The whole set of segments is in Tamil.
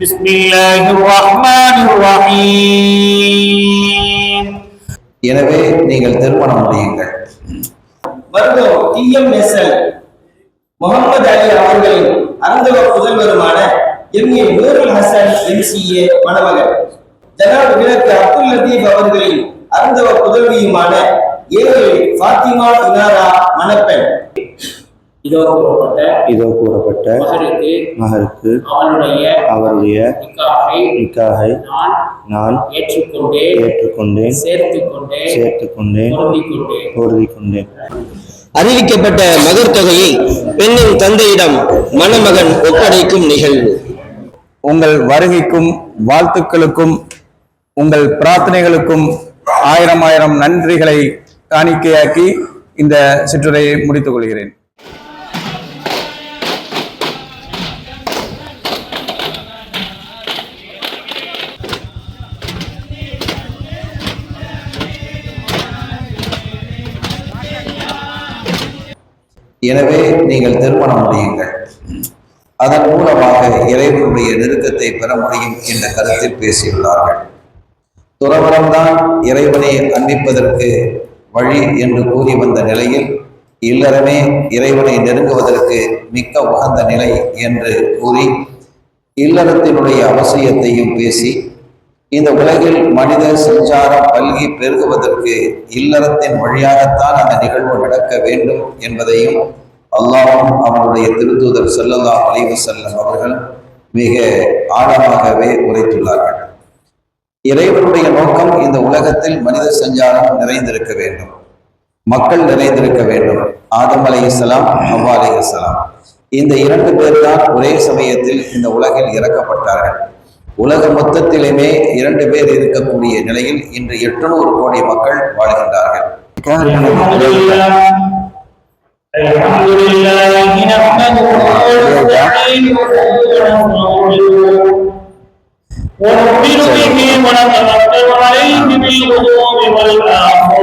بسم الله الرحمن الرحيم எனவே நீங்கள் திருமணம் முடியுங்கள் மருதம் டிஎம்எஸ்எல் முகமது அலி அவர்களின் அருந்தவ புதல்வருமான எம்ஏ நூருல் ஹசன் எம்சிஏ மணமகன் ஜனாப் விளக்கு அப்துல் லத்தீப் அவர்களின் அருந்தவ புதல்வியுமான ஏழு ஃபாத்திமா இனாரா மணப்பெண் இதோ கூறப்பட்ட இதோ கூறப்பட்ட மகருக்கு அவருடைய நிக்காகை நான் நான் ஏற்றுக்கொண்டே ஏற்றுக்கொண்டேன் சேர்த்துக் கொண்டே சேர்த்துக்கொண்டேன் பொருந்திக் கொண்டே பொருதி கொண்டேன் அறிவிக்கப்பட்ட மகர் தொகையை பெண்ணின் தந்தையிடம் மணமகன் ஒப்படைக்கும் நிகழ்வு. உங்கள் வருகைக்கும் வாழ்த்துக்களுக்கும் உங்கள் பிரார்த்தனைகளுக்கும் ஆயிரம் ஆயிரம் நன்றிகளை காணிக்கையாக்கி இந்த சிற்றுரையை முடித்துக் கொள்கிறேன். எனவே நீங்கள் திருமணம் முடியுங்கள். அதன் மூலமாக இறைவனுடைய நெருக்கத்தை பெற முடியும் என்ற கருத்தில் பேசியுள்ளார்கள். துறவரம்தான் இறைவனை அன்பிப்பதற்கு வழி என்று கூறி வந்த நிலையில் இல்லறமே இறைவனை நெருங்குவதற்கு மிக்க உகந்த நிலை என்று கூறி இல்லறத்தினுடைய அவசியத்தையும் பேசி இந்த உலகில் மனித சஞ்சாரம் பல்கி பெருகுவதற்கு இல்லறத்தின் வழியாகத்தான் அந்த நிகழ்வு நடக்க வேண்டும் என்பதையும் அல்லாஹும் அவருடைய திருத்தூதர் செல்லல்லா அலைவு செல்லம் அவர்கள் மிக ஆழமாகவே உரைத்துள்ளார்கள். இறைவனுடைய நோக்கம் இந்த உலகத்தில் மனித சஞ்சாரம் நிறைந்திருக்க வேண்டும். மக்கள் நிறைந்திருக்க வேண்டும். ஆதம் அலைஹிஸ்ஸலாம் ஹவ்வா இஸ்லாம் இந்த இரண்டு பேர் தான் ஒரே சமயத்தில் இந்த உலகில் இறக்கப்பட்டார்கள். உலக மொத்தத்திலுமே இரண்டு பேர் இருக்கக்கூடிய நிலையில் இன்று எட்டுநூறு கோடி மக்கள் வாழ்கின்றார்கள் الحمد لله الحمد لله نحمده ونستعينه ونستغفره ونؤمن به ونتوكل عليه بالغدو والآخر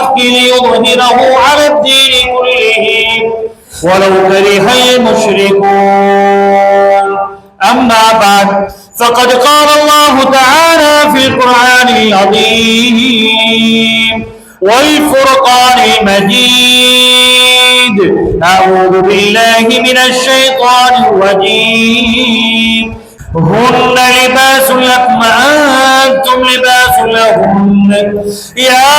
ليظهره على الدين كله. ولو كره المشركون. أما بعد فقد قال الله تعالى في القرآن العظيم والفرقان المجيد. أعوذ بالله من الشيطان الرجيم. هن لباس لكم أنتم لباس لهن. يا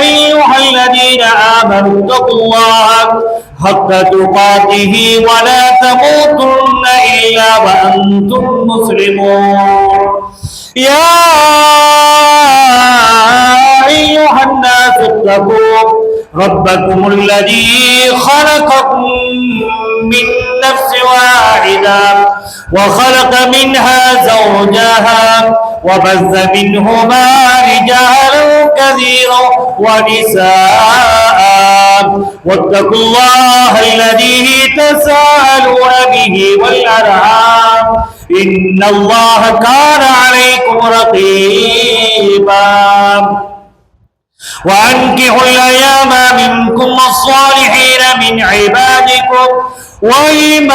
أيها الذين آمنوا اتقوا الله حق تقاته ولا تموتن إلا وأنتم مسلمون. يا أيها الناس اتقوا ربكم الذي خلقكم من نفس واحدة وخلق منها زوجها وبث منهما رجالا كثيرا ونساء. واتقوا الله الذي تساءلون به والأرحام. إن الله كان عليكم رقيبا. وأنكحوا الأيام منكم الصالحين من عبادكم. وإمائكم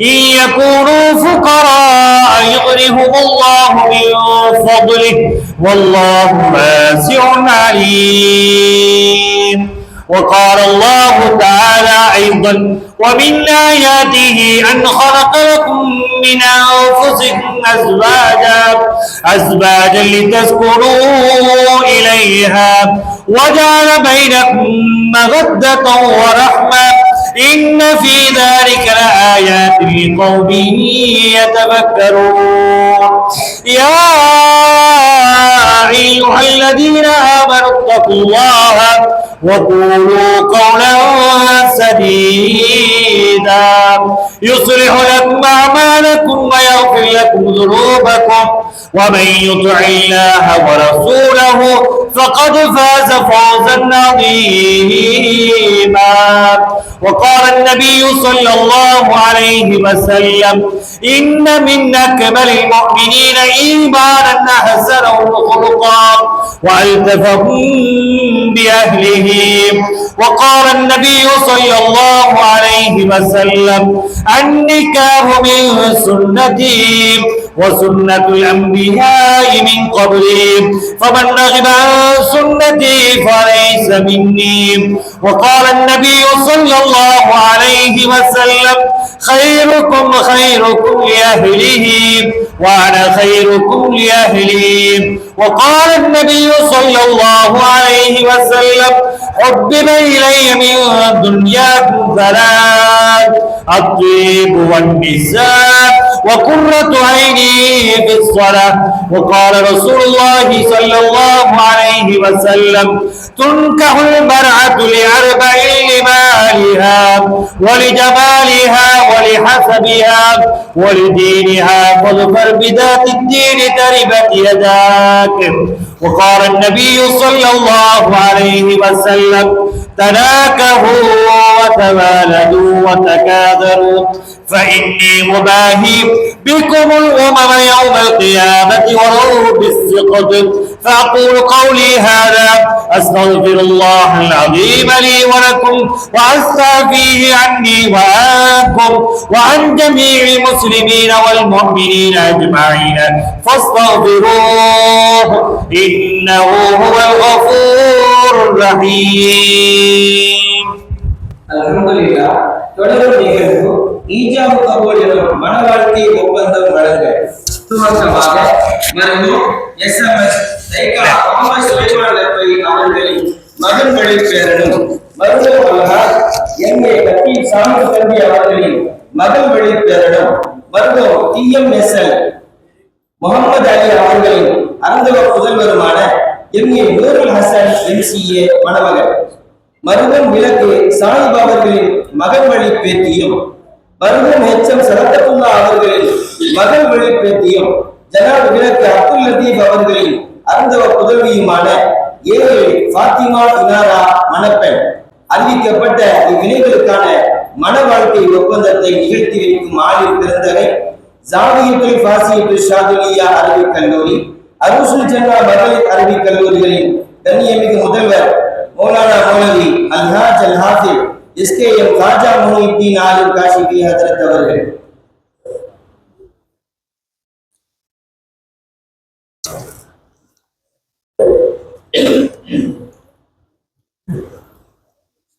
إن يكونوا فقراء يغنهم الله من فضله والله واسع عليم. وقال الله تعالى أيضا ومن آياته أن خلق لكم من أنفسكم أزواجا أزواجا لتسكنوا إليها وجعل بينكم مودة ورحمة. إن في ذلك لآيات لقوم يتفكرون. يا أيها الذين آمنوا اتقوا الله وقولوا قولا سديدا. يصلح لكم أعمالكم ويغفر لكم ذنوبكم. ومن يطع الله ورسوله فقد فاز فوزا عظيما. وقال النبي صلى الله عليه وسلم إن من أكمل المؤمنين إيمانا أحسنهم خلقا وألتفهم بأهله. وقال النبي صلى الله عليه وسلم النكاح من سنتي وسنة الأنبياء من قبلي فمن رغب عن سنتي فليس مني. وقال النبي صلى الله عليه وسلم خيركم خيركم لأهله وأنا خيركم لأهلي. وقال النبي صلى الله عليه وسلم حبب إلي من دنياكم ثلاث الطيب والنساء وقرة عيني في الصلاة وقال رسول الله صلى الله عليه وسلم تنكح المرأة لأربع لمالها ولجمالها ولحسبها ولدينها فاظفر بذات الدين تربت يداك وقال النبي صلى الله عليه وسلم تناكهوا وتوالدوا وتكاثروا فإني مباهي بكم الأمم يوم القيامة ولو بالسقط فأقول قولي هذا أستغفر الله العظيم لي ولكم وأستعفيه عني وعنكم وعن جميع المسلمين والمؤمنين أجمعين فاستغفروه إنه هو الغفور الرحيم அல்ஹம்துலில்லா தொடரும் நிகழ்வு ஈஜாபு கபூல் எனும் மன வாழ்க்கை ஒப்பந்தம் வழங்க துவக்கமாக மருமம் எஸ் எம் எஸ் வழி பேரனும் மருமம் அல்ஹாஜ் எம் ஏ கத்தீப் சாமி தம்பி அவர்களின் மகள் வழி பேரனும் மருமம் T M S L Mohammed Ali அவர்களின் அருந்தவ புதல்வருமான M A Noorul Hasan MCA மணமகன் மருதம் விளக்கு சாஹிப் அவர்களின் மகள் வழி பேத்தியும் மருதம் எச்சம் சரத்தத்துல்லா அவர்களின் மகள் வழி பேத்தியும் ஜனாப் விளக்கு அப்துல் லத்தீப் அவர்களின் அருந்தவ புதல்வியுமான ஏழு பாத்திமா இனாரா மணப்பெண். அறிவிக்கப்பட்ட இவ்வினைகளுக்கான மன வாழ்க்கை ஒப்பந்தத்தை நிகழ்த்தி வைக்கும் ஆளில் பிறந்தவை ஜாவியத்தில் பாசியத்தில் ஷாதுலியா அரபிக் கல்லூரி அருசுல் ஜன்னா மகளிர் அரபிக் கல்லூரிகளின் கண்ணியமிகு முதல்வர் மௌலானா மௌலவி அல்ஹாஜ் அல் ஹாஃபில் எஸ்கேஎம் காஜா முஹித்தீன் ஆலிம் காஷிபி ஹதரத் அவர்கள்.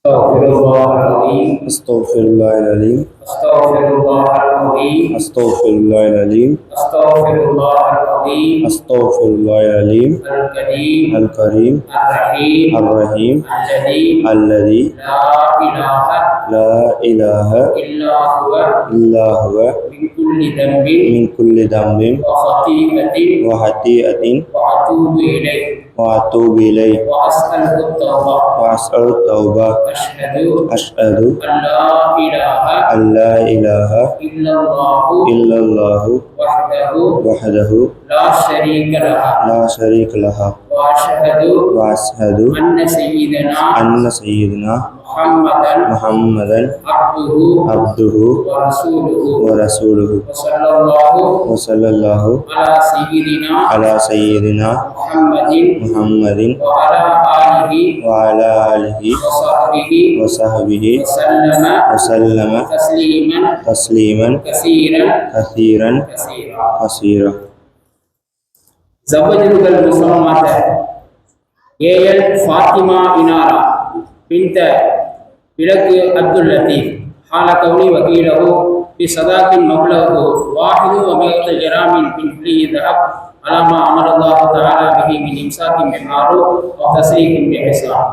أستغفر الله العظيم. أستغفر الله العليم أستغفر الله العظيم. أستغفر الله العليم أستغفر الله العظيم. أستغفر الله العليم الكريم. الكريم. الرحيم. الرحيم. الذي الذي. لا إله. لا إله. إلا هو. إلا هو. من كل ذنب. من كل ذنب. وخطيئة. وخطيئة. وأتوب إليه. وأتوب إليه التوبة. وأسأل التوبة. أشهد أشهد أن لا إله أن لا إله إلا الله إلا الله وحده وحده لا شريك له. لا شريك له. وأشهد وأشهد أن سيدنا أن سيدنا محمدا عبده ورسوله وصلى الله على سيدنا محمد وعلى آله وصحبه وسلم تسليما كثيرا كثيرا. كثيرا. زوجتك المسلمة هي فاطمة إنارة بنت விளக்கு அப்துல் லத்தீப் حال كوني وكيله بصداق مبلغه واحد ومئة جرام من كله ذهب على ما أمر الله تعالى به من إمساك بمعروف وتسريح بإحسان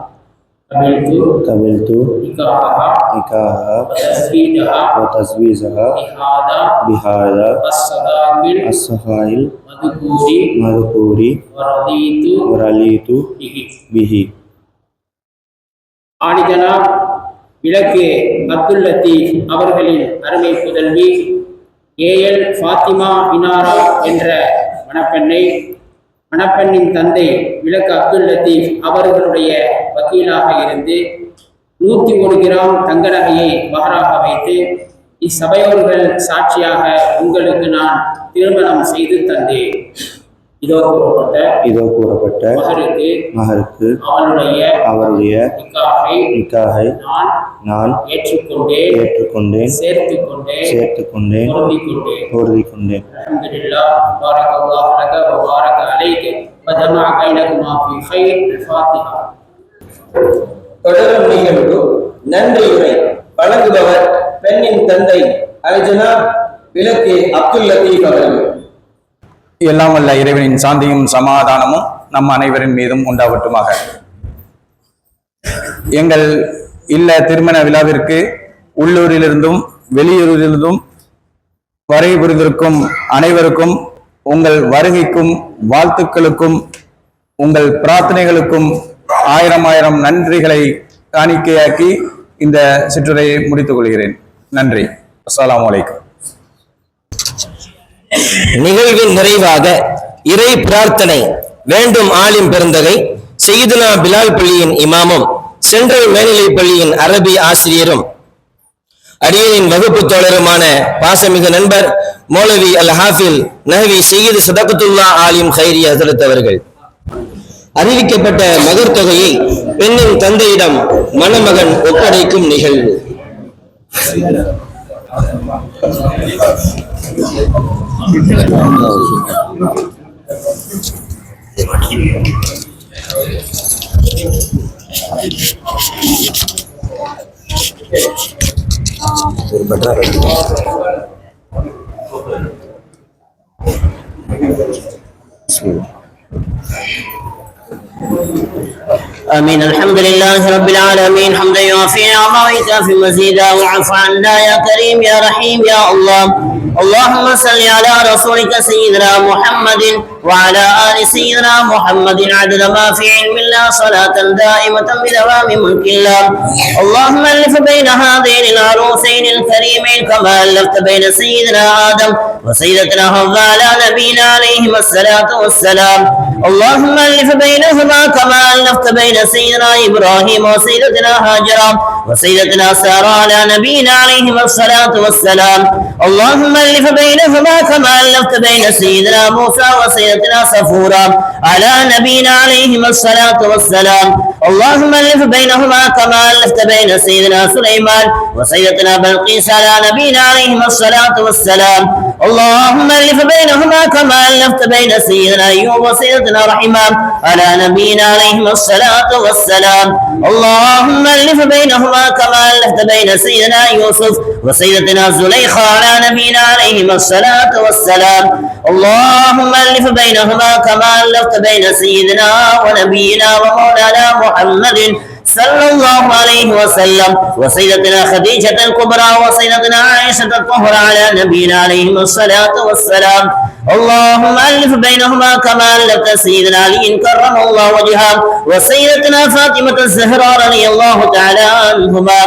قبلت قبلت نكاحها نكاحها وتزويجها وتزويجها بهذا بهذا الصداق الصفائل المذكور المذكور ورضيت ورليت به به ஆடிஜனாப் விளக்கு அப்துல் லத்தீப் அவர்களின் அருமை புதல்வி ஏஎல் ஃபாத்திமா இனாரா என்ற மணப்பெண்ணை மணப்பெண்ணின் தந்தை விளக்கு அப்துல் லத்தீப் அவர்களுடைய வக்கீலாக இருந்து நூற்றி ஒரு கிராம் தங்க நகையை மகராக வைத்து இச்சபையோர்கள் சாட்சியாக உங்களுக்கு நான் திருமணம் செய்து தந்தேன். இதோ கூறப்பட்ட இதோ கூறப்பட்ட மகருக்கு அவருடைய அவருடைய நிக்காகை நான் ஏற்றுக்கொண்டேன் ஏற்றுக்கொண்டேன் சேர்த்துக்கொண்டேன் சேர்த்துக்கொண்டேன் பொருதி கொண்டேன் தொடரும் நிகழ்வு நன்றியுரை வழங்குபவர் பெண்ணின் தந்தை அலஜனா விளக்கு அப்துல் லத்தீப் அவர்கள். எல்லாம் வல்ல இறைவனின் சாந்தியும் சமாதானமும் நம் அனைவரின் மீதும் உண்டாவட்டுமாக. எங்கள் இல்ல திருமண விழாவிற்கு உள்ளூரிலிருந்தும் வெளியூரிலிருந்தும் வரை புரிந்திருக்கும் அனைவருக்கும் உங்கள் வருகைக்கும் வாழ்த்துக்களுக்கும் உங்கள் பிரார்த்தனைகளுக்கும் ஆயிரம் ஆயிரம் நன்றிகளை காணிக்கையாக்கி இந்த சிற்றுரையை முடித்துக் கொள்கிறேன். நன்றி. அஸ்லாம் வலைக்கம் நிகழ்வின் நிறைவாக இறை பிரார்த்தனை வேண்டும் ஆலிம் பெருந்தகை செய்துனா பிலால் பள்ளியின் இமாமும் சென்ட்ரல் மேல்நிலை பள்ளியின் அரபி ஆசிரியரும் அடியனின் வகுப்பு தோழருமான பாசமிகு நண்பர் மௌலவி அல் ஹாஃபில் நஹவி செய்யது சதகத்துல்லா ஆலிம் ஹைரி ஹசரத் அவர்கள். அறிவிக்கப்பட்ட மகர் தொகையை பெண்ணின் தந்தையிடம் மணமகன் ஒப்படைக்கும் நிகழ்வு. பெட்டரா آمين. الحمد لله رب العالمين. حمدا يوافي نعمه ويكافي مزيدا واعف عنا يا كريم يا رحيم يا الله. اللهم صل على رسولك سيدنا محمد وعلى آل سيدنا محمد عدد ما في علم الله صلاة دائمة بدوام ملك الله. اللهم ألف بين هذين العروسين الكريمين كما ألفت بين سيدنا آدم وسيدتنا حواء على نبينا عليهما الصلاة والسلام. اللهم ألف بينهما كما ألفت بين سيدنا إبراهيم وسيدتنا هاجر وسيدتنا سارة على نبينا عليهما الصلاة والسلام. اللهم ألف بينهما كما ألفت بين سيدنا موسى وسيدتنا صفورا على نبينا عليهما الصلاة والسلام. اللهم ألف بينهما كما ألفت بين سيدنا سليمان وسيدتنا بلقيس على نبينا عليهما الصلاة والسلام. اللهم ألف بينهما كما ألفت بين سيدنا أيوب وسيدتنا رحمة. على نبينا عليهما الصلاة والسلام. اللهم ألف بينهما كما ألفت بين سيدنا يوسف وسيدتنا زليخة. على نبينا عليهما الصلاة والسلام. اللهم ألف بينهما كما ألفت بين سيدنا ونبينا ومولانا محمد. صلى الله عليه وسلم. وسيدتنا خديجة الكبرى وسيدتنا عائشة الطهرى على نبينا عليهم الصلاة والسلام. اللهم ألف بينهما كما ألفت سيدنا علي كرم الله وجهه. وسيدتنا فاطمة الزهراء رضي الله تعالى عنهما.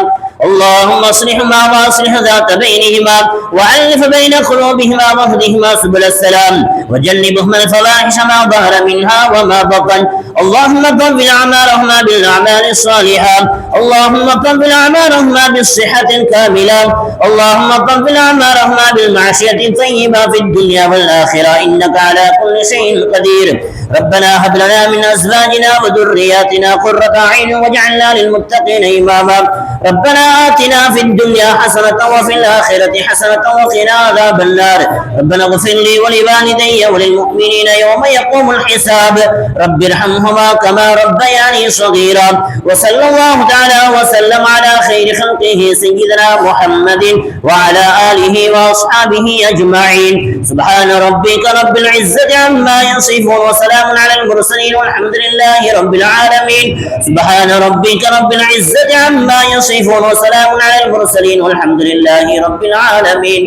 اللهم اصلحهما واصلح ذات بينهما وألف بين قلوبهما وأهدهما سبل السلام وجنبهما الفواحش ما ظهر منها وما بطن. اللهم طول اعمالهما بالأعمال الصالحة. اللهم طول اعمالهما بالصحة الكاملة. اللهم طول اعمالهما بالمعصية الطيبة في الدنيا والآخرة. إنك على كل شيء قدير. ربنا هب لنا من أزواجنا وذرياتنا قرة أعين واجعلنا للمتقين إماما. ربنا آتنا في الدنيا حسنة وفي الآخرة حسنة وقنا عذاب النار. ربنا اغفر لي ولوالدي وللمؤمنين يوم يقوم الحساب. رب ارحمهما كما ربياني صغيرا. وصلى الله تعالى وسلم على خير خلقه سيدنا محمد وعلى آله وأصحابه أجمعين. سبحان ربك رب العزة عما يصفون وسلام وسلام على المرسلين والحمد لله رب العالمين. سبحان ربك رب العزة عما يصفون وسلام على المرسلين والحمد لله رب العالمين.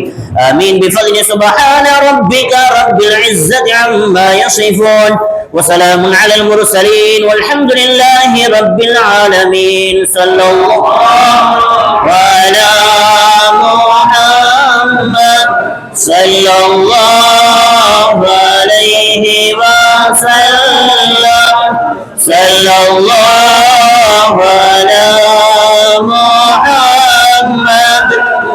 آمين. بفضل سبحان ربك رب العزة عما يصفون وسلام على المرسلين والحمد لله رب العالمين. صلى الله على محمد. صلى الله عليه وسلم صلى الله على محمد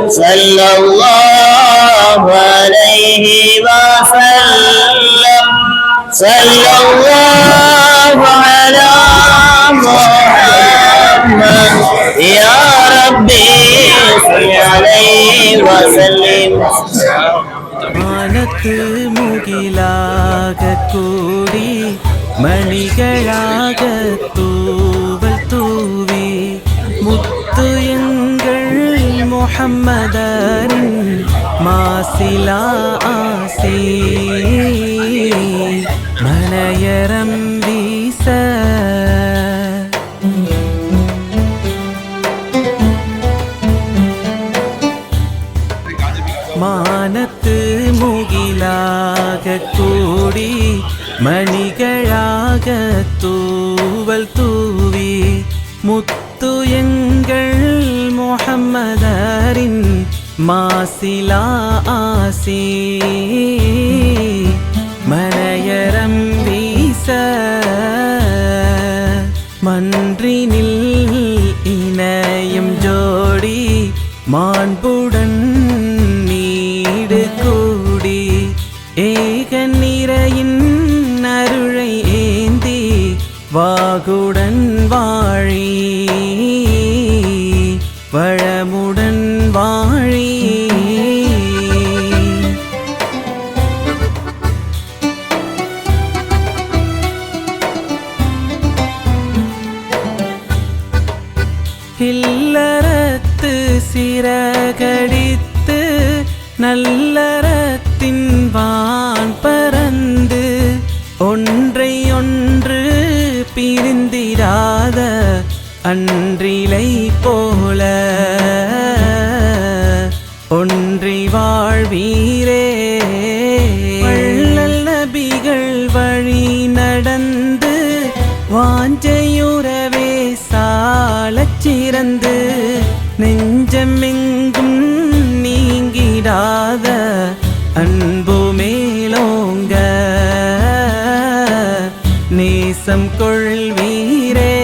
صلى الله عليه وسلم صلى الله على محمد يا ربي صل عليه وسلم வானத்து முகிலாக கூடி மணிகளாக தூவல் தூவி முத்து எங்கள் முகம்மதரின் மாசிலா ஆசி. மலையரம் ஆசிலா ஆசி. மனையரம் வீச. மன்றினில் இணையும் ஜோடி. மாண்புடன் நீடு கூடி. ஏக நிறையின் அருளை ஏந்தி. வாகுடன் வாழ்வீரே வள்ளல் நபிகள் வழி நடந்து வாஞ்சையுறவே சாலச் சிறந்து நெஞ்சமெங்கும் நீங்கிடாத அன்பு மேலோங்க. நேசம் கொள்வீரே.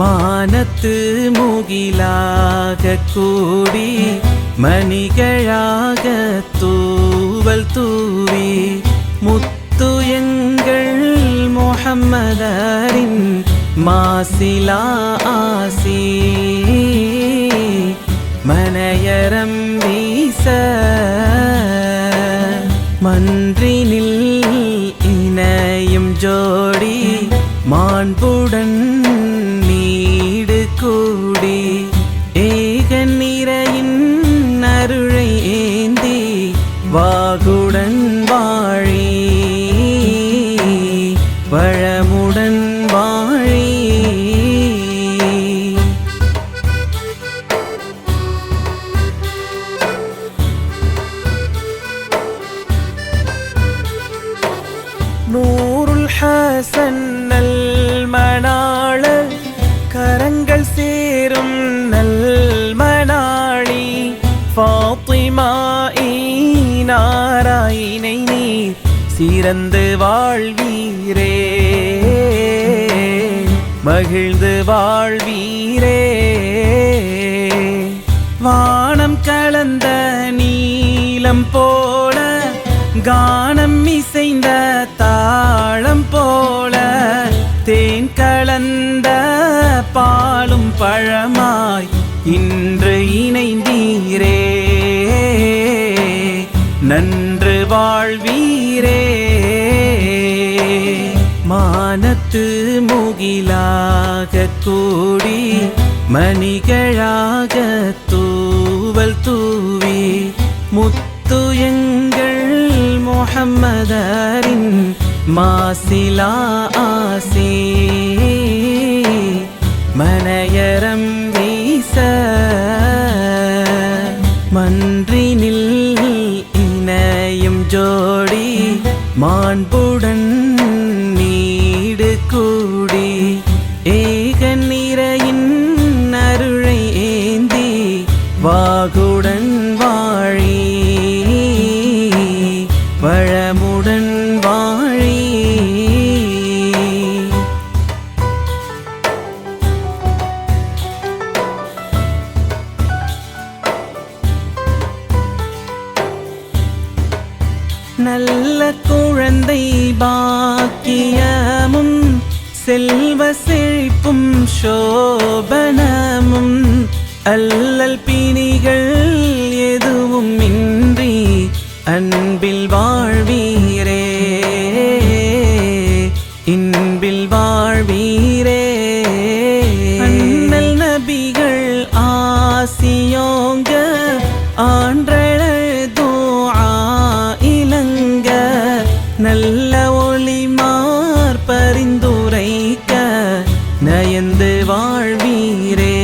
மானத்து முகிலாக கூடி மணிகளாக தூவல் தூவி முத்து எங்கள் முஹம்மதரின் மாசிலா ஆசி. மனையரம் வீச மன்றினில் இணையும் ஜோடி மாண்புடன் சிறந்து வாழ்வீரே. மகிழ்ந்து வாழ்வீரே. வானம் கலந்த நீலம் போல கானம் இசைந்த தாளம் போல தேன் கலந்த பாலும் பழமாய் இன்று இணைந்தீரே. நன்று. வாழ்வீரே. மானத்து முகிலாக கூடி மணிகளாக தூவல் தூவி முத்து எங்கள் முஹம்மதரின் மாசிலா ஆசி. மனையரம் வீச மன்றினில் இணையும் ஜோடி மாண்புடன் நீடு கூடி நல்ல குழந்தை பாக்கியமும் செல்வ செழிப்பும் சோபனமும் அல்லல் பிணிகள் எதுவும் இன்றி அன்பில் வாழ்வீரே வைக்க நயந்து வாழ்வீரே.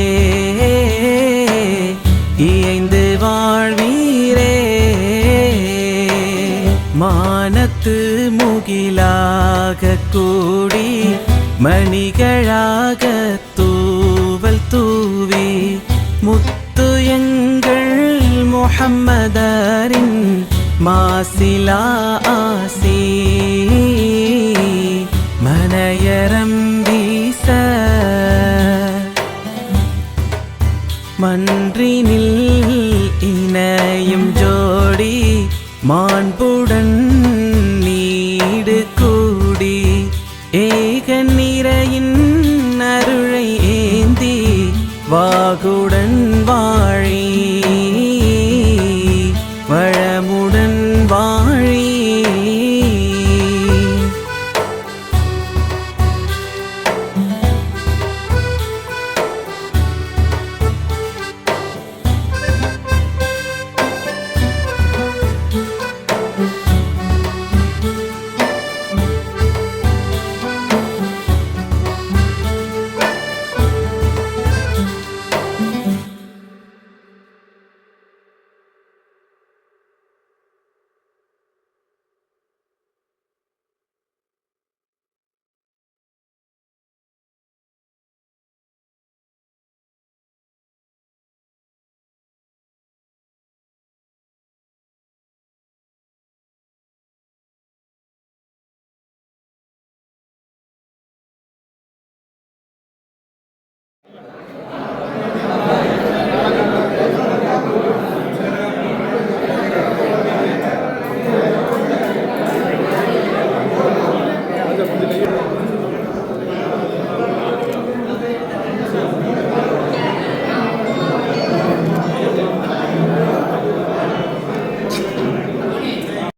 இயைந்து வாழ்வீரே. மானத்து முகிலாக கூடி மணிகளாக தூவல் தூவி முத்து எங்கள் முஹம்மதரின் மாசிலா ஆசி. மனையரம் வீச. மன்றினில் இணையும் ஜோடி மாண்புடன் நீடு கூடி ஏக நிறையின் அருளை ஏந்தி வாகுடன் வா